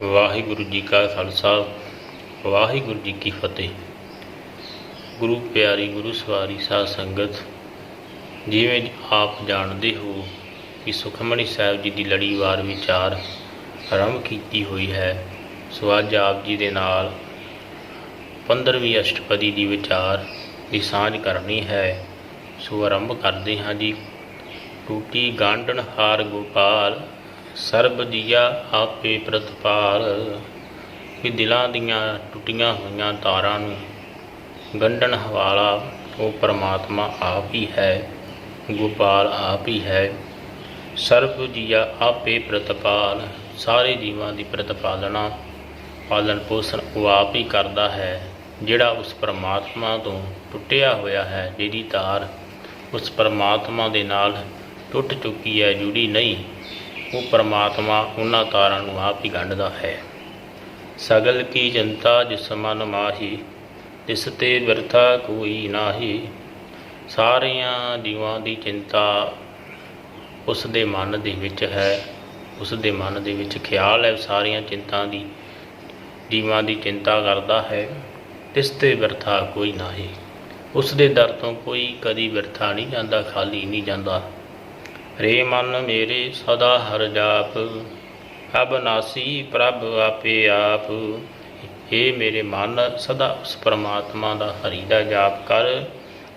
ਵਾਹਿਗੁਰੂ ਜੀ ਕਾ ਖਾਲਸਾ, ਵਾਹਿਗੁਰੂ ਜੀ ਕੀ ਫਤਿਹ। ਗੁਰੂ ਪਿਆਰੀ, ਗੁਰੂ ਸਵਾਰੀ ਸਾਧ ਸੰਗਤ, ਜਿਵੇਂ ਆਪ ਜਾਣਦੇ ਹੋ ਕਿ ਸੁਖਮਣੀ ਸਾਹਿਬ ਜੀ ਦੀ ਲੜੀਵਾਰ ਵਿਚਾਰ ਆਰੰਭ ਕੀਤੀ ਹੋਈ ਹੈ, ਸੋ ਅੱਜ ਆਪ ਜੀ ਦੇ ਨਾਲ 15ਵੀਂ ਅਸ਼ਟਪਦੀ ਦੀ ਵਿਚਾਰ ਦੀ ਸਾਂਝ ਕਰਨੀ ਹੈ, ਸੋ ਆਰੰਭ ਕਰਦੇ ਹਾਂ ਜੀ। ਟੂਟੀ ਗਾਂਡਣ ਹਾਰ ਗੋਪਾਲ ਸਰਬ ਜੀਆ ਆਪੇ ਪ੍ਰਤਪਾਲ ਕਿ ਦਿਲਾਂ ਦੀਆਂ ਟੁੱਟੀਆਂ ਹੋਈਆਂ ਤਾਰਾਂ ਨੂੰ ਗੰਢਣ ਹਵਾਲਾ ਉਹ ਪਰਮਾਤਮਾ ਆਪ ਹੀ ਹੈ, ਗੋਪਾਲ ਆਪ ਹੀ ਹੈ। ਸਰਬ ਜੀਆ ਆਪੇ ਪ੍ਰਤਪਾਲ, ਸਾਰੇ ਜੀਵਾਂ ਦੀ ਪ੍ਰਤਪਾਲਣਾ, ਪਾਲਣ ਪੋਸ਼ਣ ਉਹ ਆਪ ਹੀ ਕਰਦਾ ਹੈ, ਜਿਹੜਾ ਉਸ ਪਰਮਾਤਮਾ ਤੋਂ ਟੁੱਟਿਆ ਹੋਇਆ ਹੈ, ਜਿਹਦੀ ਤਾਰ ਉਸ ਪਰਮਾਤਮਾ ਦੇ ਨਾਲ ਟੁੱਟ ਚੁੱਕੀ ਹੈ, ਜੁੜੀ ਨਹੀਂ। ਉਹ ਪਰਮਾਤਮਾ ਉਹਨਾਂ ਤਾਰਾਂ ਨੂੰ ਆਪ ਹੀ ਗੰਢਦਾ ਹੈ। ਸਗਲ ਕੀ ਜਨਤਾ ਜਿਸ ਮਨ ਮਾਹੀ, ਤਿਸ ਤੇ ਵਿਰਥਾ ਕੋਈ ਨਾਹੀ। ਸਾਰਿਆਂ ਜੀਵਾਂ ਦੀ ਚਿੰਤਾ ਉਸ ਦੇ ਮਨ ਦੇ ਵਿੱਚ ਹੈ, ਉਸ ਦੇ ਮਨ ਦੇ ਵਿੱਚ ਖਿਆਲ ਹੈ, ਸਾਰੀਆਂ ਚਿੰਤਾ ਦੀ, ਜੀਵਾਂ ਦੀ ਚਿੰਤਾ ਕਰਦਾ ਹੈ, ਤਿਸ ਤੇ ਵਿਰਥਾ ਕੋਈ ਨਾਹੀ। ਉਸ ਦੇ ਦਰ ਤੋਂ ਕੋਈ ਕਦੀ ਵਿਰਥਾ ਨਹੀਂ ਜਾਂਦਾ, ਖਾਲੀ ਨਹੀਂ ਜਾਂਦਾ। ਰੇ ਮਨ ਮੇਰੇ, ਸਦਾ ਹਰ ਜਾਪ। ਅਬਨਾਸੀ ਪ੍ਰਭ ਆਪੇ ਆਪ। ਇਹ ਮੇਰੇ ਮਨ, ਸਦਾ ਉਸ ਪਰਮਾਤਮਾ ਦਾ ਹਰੀ ਦਾ ਜਾਪ ਕਰ।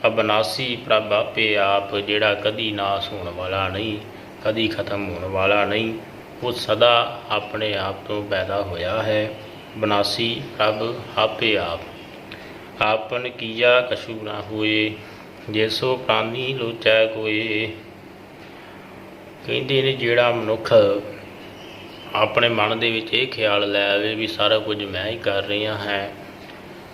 ਅਬਨਾਸੀ ਪ੍ਰਭ ਆਪੇ ਆਪ, ਜਿਹੜਾ ਕਦੀ ਨਾਸ ਹੋਣ ਵਾਲਾ ਨਹੀਂ, ਕਦੀ ਖਤਮ ਹੋਣ ਵਾਲਾ ਨਹੀਂ, ਉਹ ਸਦਾ ਆਪਣੇ ਆਪ ਤੋਂ ਪੈਦਾ ਹੋਇਆ ਹੈ। ਬਨਾਸੀ ਪ੍ਰਭ ਆਪੇ ਆਪ। ਆਪਨ ਕੀਆ ਕਛੂ ਨਾ ਹੋਏ ਜੇਸੋ ਪ੍ਰਾਨੀ ਲੋਚੈ ਕੋਏ। ਕਹਿੰਦੇ ਨੇ ਜਿਹੜਾ ਮਨੁੱਖ ਆਪਣੇ ਮਨ ਦੇ ਵਿੱਚ ਇਹ ਖਿਆਲ ਲੈ ਆਵੇ ਵੀ ਸਾਰਾ ਕੁਝ ਮੈਂ ਹੀ ਕਰ ਰਿਹਾ ਹੈ,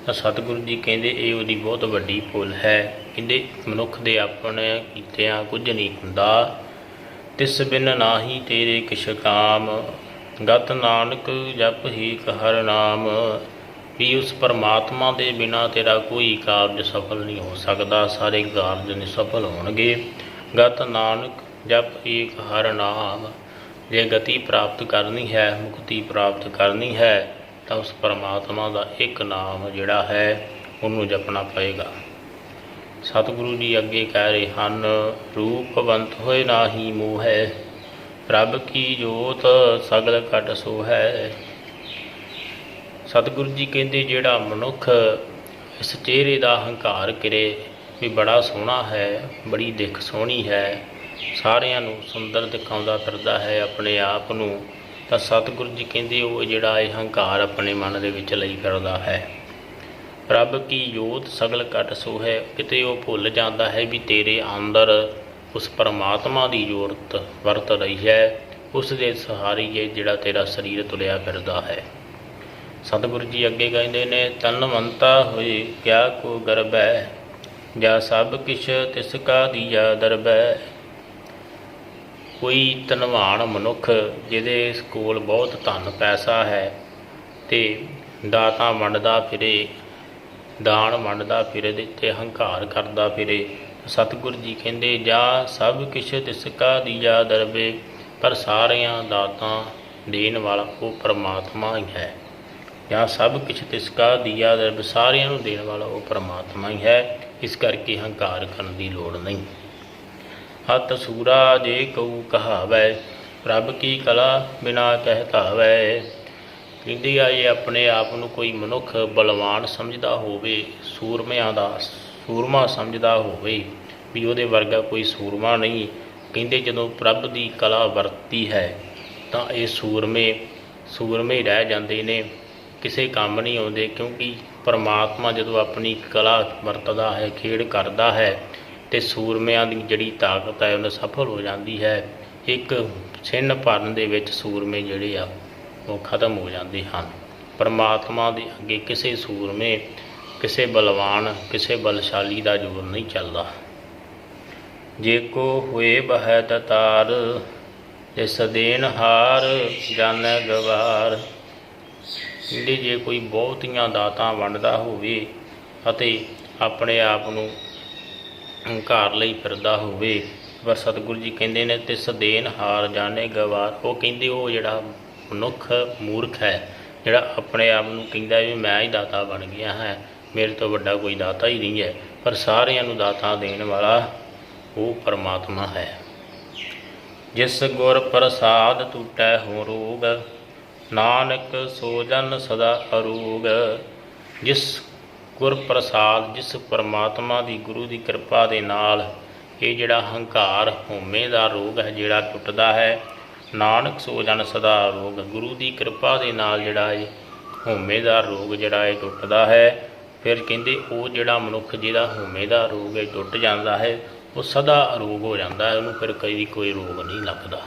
ਤਾਂ ਸਤਿਗੁਰੂ ਜੀ ਕਹਿੰਦੇ ਇਹ ਉਹਦੀ ਬਹੁਤ ਵੱਡੀ ਭੁੱਲ ਹੈ। ਕਹਿੰਦੇ ਮਨੁੱਖ ਦੇ ਆਪਣੇ ਕੀਤਿਆਂ ਕੁਝ ਨਹੀਂ ਹੁੰਦਾ। ਤਿਸ ਬਿਨ ਨਾਹੀ ਤੇਰੇ ਕਿਛ ਕਾਮ, ਗਤ ਨਾਨਕ ਜਪ ਹੀ ਹਰ ਨਾਮ, ਵੀ ਉਸ ਪਰਮਾਤਮਾ ਦੇ ਬਿਨਾ ਤੇਰਾ ਕੋਈ ਕਾਰਜ ਸਫਲ ਨਹੀਂ ਹੋ ਸਕਦਾ। ਸਾਰੇ ਕਾਰਜ ਨਿਸਫਲ ਹੋਣਗੇ। ਗਤ ਨਾਨਕ ਜਪ ਏਕ ਹਰ ਨਾਮ, ਜੇ ਗਤੀ ਪ੍ਰਾਪਤ ਕਰਨੀ ਹੈ, ਮੁਕਤੀ ਪ੍ਰਾਪਤ ਕਰਨੀ ਹੈ, ਤਾਂ ਉਸ ਪਰਮਾਤਮਾ ਦਾ ਇੱਕ ਨਾਮ ਜਿਹੜਾ ਹੈ, ਉਹਨੂੰ ਜਪਣਾ ਪਏਗਾ। ਸਤਿਗੁਰੂ ਜੀ ਅੱਗੇ ਕਹਿ ਰਹੇ ਹਨ, ਰੂਪਵੰਤ ਹੋਏ ਨਾਹੀ ਮੋਹ ਹੈ ਪ੍ਰਭ ਕੀ ਜੋਤ ਸਗਲ ਘਟ ਸੋ ਹੈ ਸਤਿਗੁਰੂ ਜੀ ਕਹਿੰਦੇ, ਜਿਹੜਾ ਮਨੁੱਖ ਇਸ ਚਿਹਰੇ ਦਾ ਹੰਕਾਰ ਕਰੇ, ਵੀ ਬੜਾ ਸੋਹਣਾ ਹੈ, ਬੜੀ ਦਿੱਖ ਸੋਹਣੀ ਹੈ ਸਾਰਿਆਂ ਨੂੰ ਸੁੰਦਰ ਦਿਖਾਉਂਦਾ ਫਿਰਦਾ ਹੈ ਆਪਣੇ ਆਪ ਨੂੰ, ਤਾਂ ਸਤਿਗੁਰੂ ਜੀ ਕਹਿੰਦੇ ਉਹ ਜਿਹੜਾ ਇਹ ਹੰਕਾਰ ਆਪਣੇ ਮਨ ਦੇ ਵਿੱਚ ਲਈ ਫਿਰਦਾ ਹੈ। ਰੱਬ ਕੀ ਜੋਤ ਸਗਲ ਘਟ ਸੋ ਹੈ ਕਿਤੇ ਉਹ ਭੁੱਲ ਜਾਂਦਾ ਹੈ ਵੀ ਤੇਰੇ ਅੰਦਰ ਉਸ ਪਰਮਾਤਮਾ ਦੀ ਜੋਤ ਵਰਤ ਰਹੀ ਹੈ, ਉਸ ਦੇ ਸਹਾਰੀ ਇਹ ਜਿਹੜਾ ਤੇਰਾ ਸਰੀਰ ਤੁਲਿਆ ਫਿਰਦਾ ਹੈ। ਸਤਿਗੁਰੂ ਜੀ ਅੱਗੇ ਕਹਿੰਦੇ ਨੇ ਤਨਵੰਤਾ ਹੋਏ ਕਿਆ ਕੋ ਗਰਬੈ, ਜਾਂ ਸਭ ਕਿਛ ਤਿਸ ਕਾ ਦੀਆ ਦਰਬੈ। ਕੋਈ ਧਨਵਾਨ ਮਨੁੱਖ ਜਿਹਦੇ ਕੋਲ ਬਹੁਤ ਧਨ, ਪੈਸਾ ਹੈ ਤੇ ਦਾਤਾਂ ਵੰਡਦਾ ਫਿਰੇ, ਦਾਨ ਵੰਡਦਾ ਫਿਰੇ ਦੇ ਤੇ ਹੰਕਾਰ ਕਰਦਾ ਫਿਰੇ। ਸਤਿਗੁਰੂ ਜੀ ਕਹਿੰਦੇ, ਜਾ ਸਭ ਕਿਛ ਤਿਸ ਕਾ ਦੀਆ ਦਰਬੇ, ਪਰ ਸਾਰਿਆਂ ਦਾਤਾਂ ਦੇਣ ਵਾਲਾ ਉਹ ਪਰਮਾਤਮਾ ਹੀ ਹੈ। ਜਾਂ ਸਭ ਕਿਛ ਤਿਸ ਕਾ ਦੀਆ ਦਰਬ, ਸਾਰਿਆਂ ਨੂੰ ਦੇਣ ਵਾਲਾ ਉਹ ਪਰਮਾਤਮਾ ਹੀ ਹੈ। ਇਸ ਕਰਕੇ ਹੰਕਾਰ ਕਰਨ ਦੀ ਲੋੜ ਨਹੀਂ। ਹਤ ਸੂਰਾ ਜੇ ਕਉ ਕਹਾਵੈ, ਪ੍ਰਭ ਕੀ ਕਲਾ ਬਿਨਾ ਕਹਿਤਾਵੈ ਕਹਿੰਦੀ ਆ, ਇਹ ਆਪਣੇ ਆਪ ਨੂੰ ਕੋਈ ਮਨੁੱਖ ਬਲਵਾਨ ਸਮਝਦਾ ਹੋਵੇ, ਸੂਰਮਿਆਂ ਦਾ ਸੂਰਮਾ ਸਮਝਦਾ ਹੋਵੇ, ਵੀ ਉਹਦੇ ਵਰਗਾ ਕੋਈ ਸੂਰਮਾ ਨਹੀਂ। ਕਹਿੰਦੇ ਜਦੋਂ ਪ੍ਰਭ ਦੀ ਕਲਾ ਵਰਤੀ ਹੈ, ਤਾਂ ਇਹ ਸੂਰਮੇ ਸੂਰਮੇ ਰਹਿ ਜਾਂਦੇ ਨੇ, ਕਿਸੇ ਕੰਮ ਨਹੀਂ ਆਉਂਦੇ, ਕਿਉਂਕਿ ਪਰਮਾਤਮਾ ਜਦੋਂ ਆਪਣੀ ਕਲਾ ਵਰਤਦਾ ਹੈ, ਖੇਡ ਕਰਦਾ ਹੈ ਤੇ ਸੂਰਮਿਆਂ ਦੀ ਜਿਹੜੀ ਤਾਕਤ ਹੈ ਉਹ ਸਫਲ ਹੋ ਜਾਂਦੀ ਹੈ। ਇੱਕ ਛਿੰਨ ਭਰਨ ਦੇ ਵਿੱਚ ਸੂਰਮੇ ਜਿਹੜੇ ਆ, ਉਹ ਖਤਮ ਹੋ ਜਾਂਦੇ ਹਨ। ਪਰਮਾਤਮਾ ਦੇ ਅੱਗੇ ਕਿਸੇ ਸੂਰਮੇ, ਕਿਸੇ ਬਲਵਾਨ, ਕਿਸੇ ਬਲਸ਼ਾਲੀ ਦਾ ਜ਼ੋਰ ਨਹੀਂ ਚੱਲਦਾ। ਜੇ ਕੋ ਹੋਏ ਬਹਿ ਤਤਾਰ ਜਿਸ ਦੇਨ ਹਾਰ ਜਾਣੈ ਗਵਾਰ। ਜਿਹੜੀ ਜੇ ਕੋਈ ਬਹੁਤੀਆਂ ਦਾਤਾਂ ਵੰਡਦਾ ਹੋਵੇ ਅਤੇ ਆਪਣੇ ਆਪ ਨੂੰ ਹੰਕਾਰ ਲਈ ਫਿਰਦਾ ਹੋਵੇ। ਪਰ ਸਤਿਗੁਰੂ ਜੀ ਕਹਿੰਦੇ ਨੇ ਤਿਸ ਦੇਨ ਹਾਰ ਜਾਣੇ ਗਵਾਰ। ਉਹ ਕਹਿੰਦੇ ਉਹ ਜਿਹੜਾ ਮਨੁੱਖ ਮੂਰਖ ਹੈ, ਜਿਹੜਾ ਆਪਣੇ ਆਪ ਨੂੰ ਕਹਿੰਦਾ ਵੀ ਮੈਂ ਹੀ ਦਾਤਾ ਬਣ ਗਿਆ ਹਾਂ, ਮੇਰੇ ਤੋਂ ਵੱਡਾ ਕੋਈ ਦਾਤਾ ਹੀ ਨਹੀਂ ਹੈ। ਪਰ ਸਾਰਿਆਂ ਨੂੰ ਦਾਤਾ ਦੇਣ ਵਾਲਾ ਉਹ ਪਰਮਾਤਮਾ ਹੈ। ਜਿਸ ਗੁਰ ਪ੍ਰਸਾਦ ਟੂਟੈ ਹੋ ਰੋਗ, ਨਾਨਕ ਸੋ ਜਨ ਸਦਾ ਅਰੋਗ, ਜਿਸ ਗੁਰ ਪ੍ਰਸਾਦ ਜਿਸ ਪਰਮਾਤਮਾ ਦੀ ਗੁਰੂ ਦੀ ਕਿਰਪਾ ਦੇ ਨਾਲ ਇਹ ਜਿਹੜਾ ਹੰਕਾਰ ਹਉਮੈ ਦਾ ਰੋਗ ਹੈ, ਜਿਹੜਾ ਟੁੱਟਦਾ ਹੈ, ਨਾਨਕ ਸੋ ਜਨ ਸਦਾ ਰੋਗ, ਗੁਰੂ ਦੀ ਕਿਰਪਾ ਦੇ ਨਾਲ ਜਿਹੜਾ ਇਹ ਹਉਮੈ ਦਾ ਰੋਗ ਜਿਹੜਾ ਇਹ ਟੁੱਟਦਾ ਹੈ, ਫਿਰ ਕਹਿੰਦੇ ਉਹ ਜਿਹੜਾ ਮਨੁੱਖ ਜਿਹਦਾ ਹਉਮੈ ਦਾ ਰੋਗ ਹੈ ਟੁੱਟ ਜਾਂਦਾ ਹੈ, ਉਹ ਸਦਾ ਅਰੋਗ ਹੋ ਜਾਂਦਾ ਹੈ, ਉਹਨੂੰ ਫਿਰ ਕਦੀ ਕੋਈ ਰੋਗ ਨਹੀਂ ਲੱਗਦਾ।